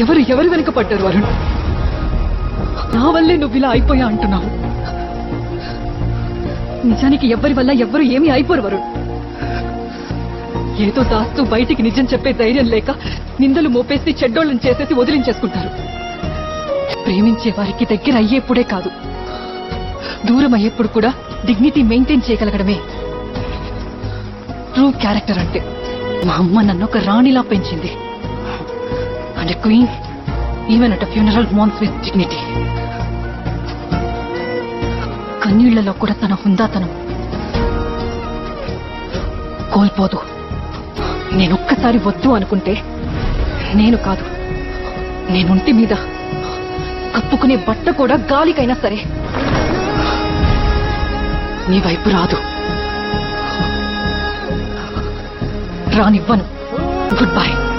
ఎవరు ఎవరు వెనుక పడ్డారు అరుణ్? నా వల్లే నువ్వు ఇలా అయిపోయా అంటున్నావు. నిజానికి ఎవరి వల్ల ఎవరు ఏమీ అయిపోరు వరుణ్ ఏదో దాస్తూ బయటికి నిజం చెప్పే ధైర్యం లేక నిందలు మోపేసి చెడ్డోళ్ళని చేసేసి వదిలించేసుకుంటారు. ప్రేమించే వారికి దగ్గర అయ్యేప్పుడే కాదు. దూరం అయ్యేప్పుడు కూడా డిగ్నిటీ మెయింటైన్ చేయగలగడమే. ట్రూ క్యారెక్టర్ అంటే మా అమ్మ నన్ను ఒక రాణిలా పెంచింది. And queen at a funeral mourns with dignity. కన్నీళ్ళలో కూడా తన హుందాతనం. కోల్పోదు. నేనొక్కసారి వద్దు అనుకుంటే నేను కాదు. నేనుంటి మీద కప్పుకునే బట్ట కూడా గాలికైనా సరే. నీ వైపు రాదు. రానివ్వను. Good bye